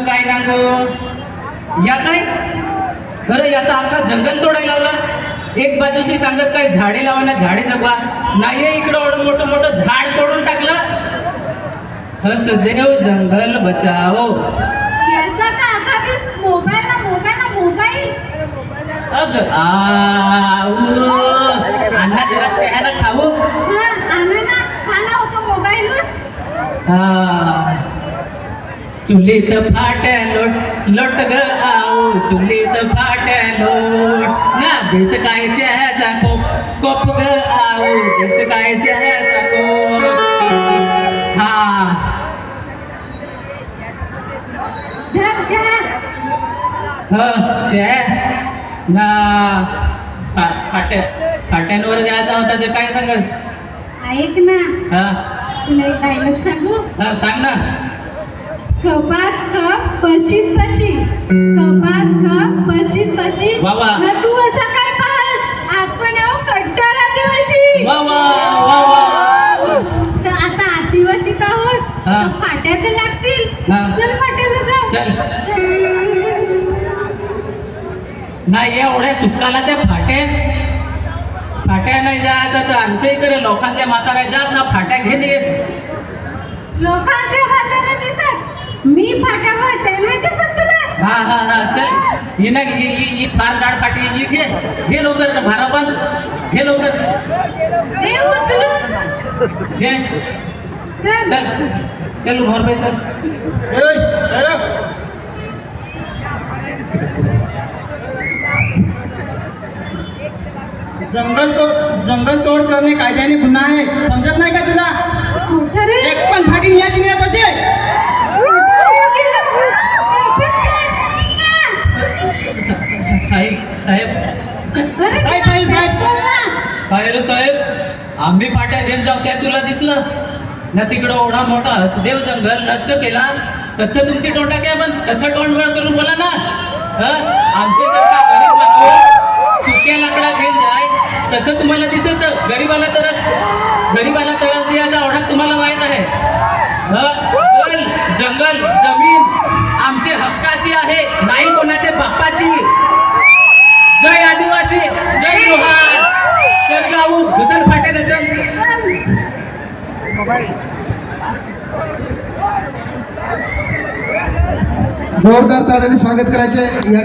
सांगू काय सांगू? या काय खरं याचा अख्खा जंगल तोडायला लावला. एक बाजूशी सांगत काय झाडे लावा ना झाडे जगवा. नाही इकडं एवढं मोठं मोठं झाड तोडून टाकलं. हस देव जंगल बचाओ. अग आऊ अण्णा जरा खाऊ. हा आणा ना खाना होतो मोबाईलवर हा चुलीत फाट्या लोट लोट ग आऊ चुलीत फाट्या लोट. ना देस काय चहाचा कोप कोप ग आऊ देस काय चहाचा कोप. हा. धर जा ह चहा ना फाट्या फाट्यांवर जायचा होता ते काय सांगस ऐक ना. हा. तुला एक डायलॉग सांगू? हा सांग ना. कपात कप पशीत पशी कपात कप पशीत पशी वा वा. ना तू असं काय पाहस? आपण आहो कट्टर आदिवासी. वा वा वा वा चल आता आदिवासी का आहोत हा. तर फाट्या तर लागतील. हा. चल फाट्याला जाऊ. चल. नाही एवढ्या सुकाला त्या फाट्या फाट्या नाही जायचं तर आमचं इकडे लोकांच्या म्हाताऱ्या जात ना फाट्या घेऊन येत. लोकांच्या भाताला दिसत मी फाट्या भरते नाही दिसत तुला हा हा हा चल. ही ना ही ही- ही फार जाड फाटी ही घे. घे लवकर भारा पण. घे लवकर. दे उचलून. घे. चल. चल. चल घर पे चल. जंगल तोड जंगल तोड करणे कायद्याने गुन्हा आहे. समजत नाही का तुला मोठं रे एक पण फाटी न्यायची नाही कसे सा- सा- सा- साहेब. काय साहेब, साहेब? काय रे साहेब? आम्ही पाट्या घेऊन जाऊ त्या तुला दिसलं? ना तिकडं एवढा मोठा हसदेव जंगल नष्ट केला. तथ तुमची तोंडा काय पण? तथ तोंड वर करून बोला ना. हं? आमचे सुक्या लाकडा घेऊन जाय. तथ तुम्हाला दिसत गरीबाला तरच. गरीबाला तरच द्यायचा एवढा तुम्हाला माहीत आहे. हं? जंगल जमीन आमचे हक्काची आहे. नाही कोणाच्या जोरदार ताड्याने स्वागत करायचे.